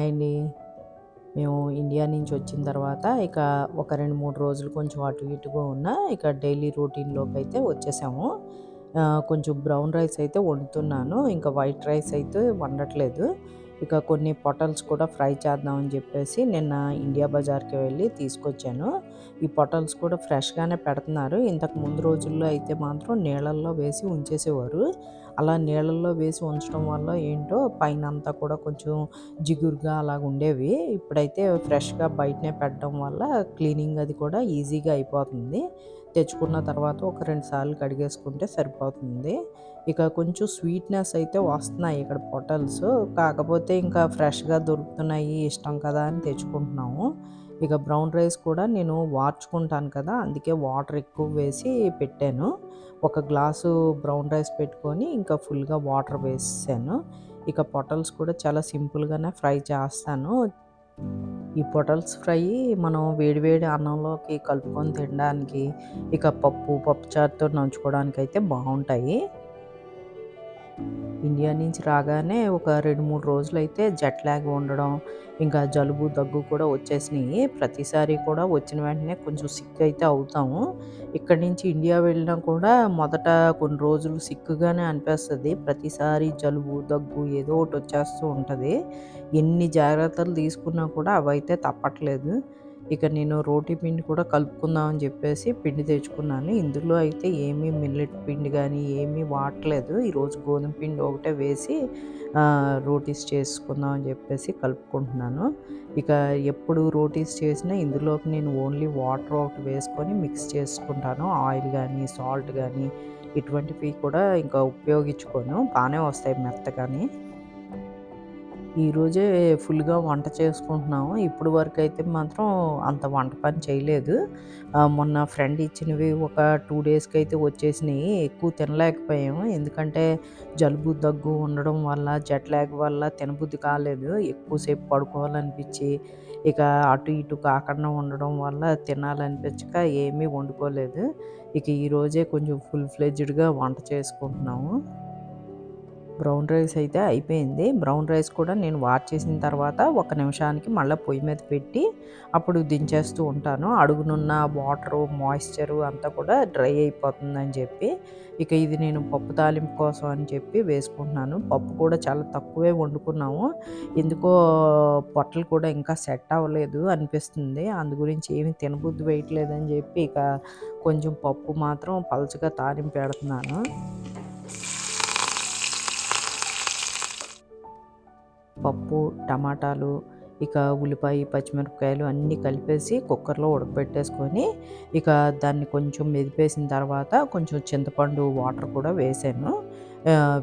Hi అండి. మేము India నుంచి వచ్చిన తర్వాత ఇక ఒక రెండు మూడు రోజులు కొంచెం అటు ఇటుగా ఉన్న ఇక డైలీ రొటీన్లోకి అయితే వచ్చేసాము. కొంచెం బ్రౌన్ రైస్ అయితే వండుతున్నాను. ఇంకా వైట్ రైస్ అయితే వండట్లేదు. ఇక కొన్ని పొటల్స్ కూడా ఫ్రై చేద్దామని చెప్పేసి నిన్న ఇండియా బజార్కి వెళ్ళి తీసుకొచ్చాను. ఈ పొటల్స్ కూడా ఫ్రెష్గానే పెడుతున్నారు. ఇంతకు ముందు రోజుల్లో అయితే మాత్రం నీళ్ళల్లో వేసి ఉంచేసేవారు. అలా నీళ్ళల్లో వేసి ఉంచడం వల్ల ఏంటో పైన అంతా కూడా కొంచెం జిగురుగా అలాగ ఉండేవి. ఇప్పుడైతే ఫ్రెష్గా బయటనే పెట్టడం వల్ల క్లీనింగ్ అది కూడా ఈజీగా అయిపోతుంది. తెచ్చుకున్న తర్వాత ఒక రెండు సార్లు కడిగేసుకుంటే సరిపోతుంది. ఇక కొంచెం స్వీట్నెస్ అయితే వస్తున్నాయి ఇక్కడ పొటల్స్. కాకపోతే ఇంకా ఫ్రెష్గా దొరుకుతున్నాయి ఇష్టం కదా అని తెచ్చుకుంటున్నాము. ఇక బ్రౌన్ రైస్ కూడా నేను వార్చుకుంటాను కదా అందుకే వాటర్ ఎక్కువ వేసి పెట్టాను. ఒక గ్లాసు బ్రౌన్ రైస్ పెట్టుకొని ఇంకా ఫుల్గా వాటర్ వేసాను ఇక పొటల్స్ కూడా చాలా సింపుల్గానే ఫ్రై చేస్తాను. ఈ పొటల్స్ ఫ్రై మనం వేడివేడి అన్నంలోకి కలుపుకొని తినడానికి ఇక పప్పు పప్పుచారుతో నంచుకోవడానికి అయితే బాగుంటాయి. ఇండియా నుంచి రాగానే ఒక రెండు మూడు రోజులు అయితే జెట్ లాగ్ ఉండడం ఇంకా జలుబు దగ్గు కూడా వచ్చేసినాయి. ప్రతిసారి కూడా వచ్చిన వెంటనే కొంచెం సిక్ అయితే అవుతాము. ఇక్కడి నుంచి ఇండియా వెళ్ళినా కూడా మొదట కొన్ని రోజులు సిక్కుగానే అనిపిస్తుంది. ప్రతిసారి జలుబు దగ్గు ఏదో ఒకటి వచ్చేస్తూ ఉంటుంది. ఎన్ని జాగ్రత్తలు తీసుకున్నా కూడా అవైతే తప్పట్లేదు. ఇక నేను రోటీ పిండి కూడా కలుపుకుందామని చెప్పేసి పిండి తెచ్చుకున్నాను. ఇందులో అయితే ఏమీ మిల్లెట్ పిండి కానీ ఏమీ వాడలేదు ఈరోజు గోధుమ పిండి ఒకటే వేసి రోటీస్ చేసుకుందాం అని చెప్పేసి కలుపుకుంటున్నాను. ఇక ఎప్పుడు రోటీస్ చేసినా ఇందులోకి నేను ఓన్లీ వాటర్ ఒకటి వేసుకొని మిక్స్ చేసుకుంటాను. ఆయిల్ కానీ సాల్ట్ కానీ ఇటువంటివి కూడా ఇంకా ఉపయోగించుకోను. బాగానే వస్తాయి మెత్తగాని. ఈరోజే ఫుల్గా వంట చేసుకుంటున్నాము. ఇప్పుడు వరకు అయితే మాత్రం అంత వంట పని చేయలేదు. మొన్న ఫ్రెండ్ ఇచ్చినవి ఒక టూ డేస్కి అయితే వచ్చేసినాయి. ఎక్కువ తినలేకపోయాము. ఎందుకంటే జలుబు దగ్గు ఉండడం వల్ల జెట్ ల్యాగ్ వల్ల తినబుద్ధి కాలేదు. ఎక్కువసేపు పడుకోవాలనిపించి ఇక అటు ఇటు కాకుండా ఉండడం వల్ల తినాలనిపించక ఏమీ వండుకోలేదు. ఇక ఈరోజే కొంచెం ఫుల్ ఫ్లెడ్జ్డ్గా వంట చేసుకుంటున్నాము. బ్రౌన్ రైస్ అయితే అయిపోయింది. బ్రౌన్ రైస్ కూడా నేను వాట్ చేసిన తర్వాత ఒక నిమిషానికి మళ్ళీ పొయ్యి మీద పెట్టి అప్పుడు దించేస్తూ ఉంటాను. అడుగునున్న వాటరు మాయిశ్చరు అంతా కూడా డ్రై అయిపోతుందని చెప్పి ఇక ఇది నేను పప్పు తాలింపు కోసం అని చెప్పి వేసుకుంటున్నాను. పప్పు కూడా చాలా తక్కువే వండుకున్నాము. ఎందుకో పొట్టలు కూడా ఇంకా సెట్ అవ్వలేదు అనిపిస్తుంది. అందు గురించి ఏమి తినబుద్ధి వేయట్లేదని చెప్పి ఇక కొంచెం పప్పు మాత్రం పలచగా తాలింపు పెడుతున్నాను. పప్పు టమాటాలు ఇక ఉల్లిపాయ పచ్చిమిరపకాయలు అన్నీ కలిపేసి కుక్కర్లో ఉడకబెట్టేసుకొని ఇక దాన్ని కొంచెం మెదిపేసిన తర్వాత కొంచెం చింతపండు వాటర్ కూడా వేసాను.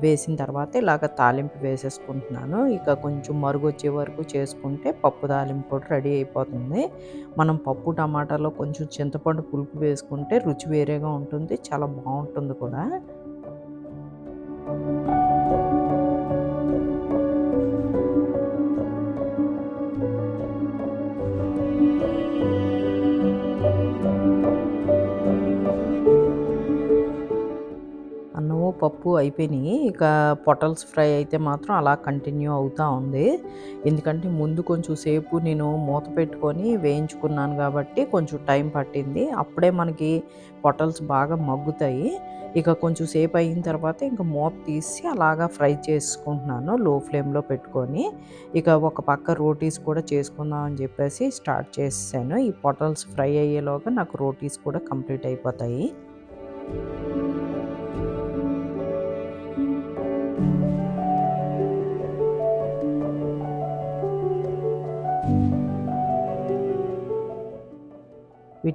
వేసిన తర్వాత ఇలాగ తాలింపు వేసేసుకుంటున్నాను. ఇక కొంచెం మరుగు వచ్చే వరకు చేసుకుంటే పప్పు తాలింపు కూడా రెడీ అయిపోతుంది. మనం పప్పు టమాటాలో కొంచెం చింతపండు పులుపు వేసుకుంటే రుచి వేరేగా ఉంటుంది చాలా బాగుంటుంది కూడా. పప్పు అయిపోయినాయి. ఇక పొటల్స్ ఫ్రై అయితే మాత్రం అలా కంటిన్యూ అవుతూ ఉంది. ఎందుకంటే ముందు కొంచెం సేపు నేను మూత పెట్టుకొని వేయించుకున్నాను కాబట్టి కొంచెం టైం పట్టింది. అప్పుడే మనకి పొటల్స్ బాగా మగ్గుతాయి. ఇక కొంచెం సేపు అయిన తర్వాత ఇంకా మూత తీసి అలాగా ఫ్రై చేసుకుంటున్నాను లో ఫ్లేమ్లో పెట్టుకొని. ఇక ఒక పక్క రోటీస్ కూడా చేసుకుందాం అని చెప్పేసి స్టార్ట్ చేసాను ఈ పొటల్స్ ఫ్రై అయ్యేలోగా నాకు రోటీస్ కూడా కంప్లీట్ అయిపోతాయి.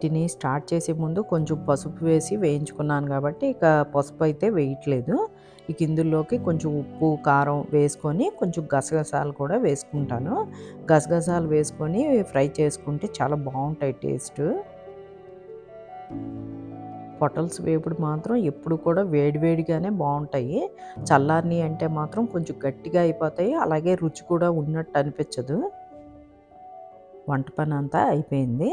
వీటిని స్టార్ట్ చేసే ముందు కొంచెం పసుపు వేసి వేయించుకున్నాను కాబట్టి ఇక పసుపు అయితే వేయట్లేదు. ఇక ఇందులోకి కొంచెం ఉప్పు కారం వేసుకొని కొంచెం గసగసాలు కూడా వేసుకుంటాను. గసగసాలు వేసుకొని ఫ్రై చేసుకుంటే చాలా బాగుంటాయి టేస్ట్. పొటల్స్ వేపుడు మాత్రం ఎప్పుడు కూడా వేడివేడిగానే బాగుంటాయి. చల్లారిని అంటే మాత్రం కొంచెం గట్టిగా అయిపోతాయి. అలాగే రుచి కూడా ఉన్నట్టు అనిపించదు. వంట పని అంతా అయిపోయింది.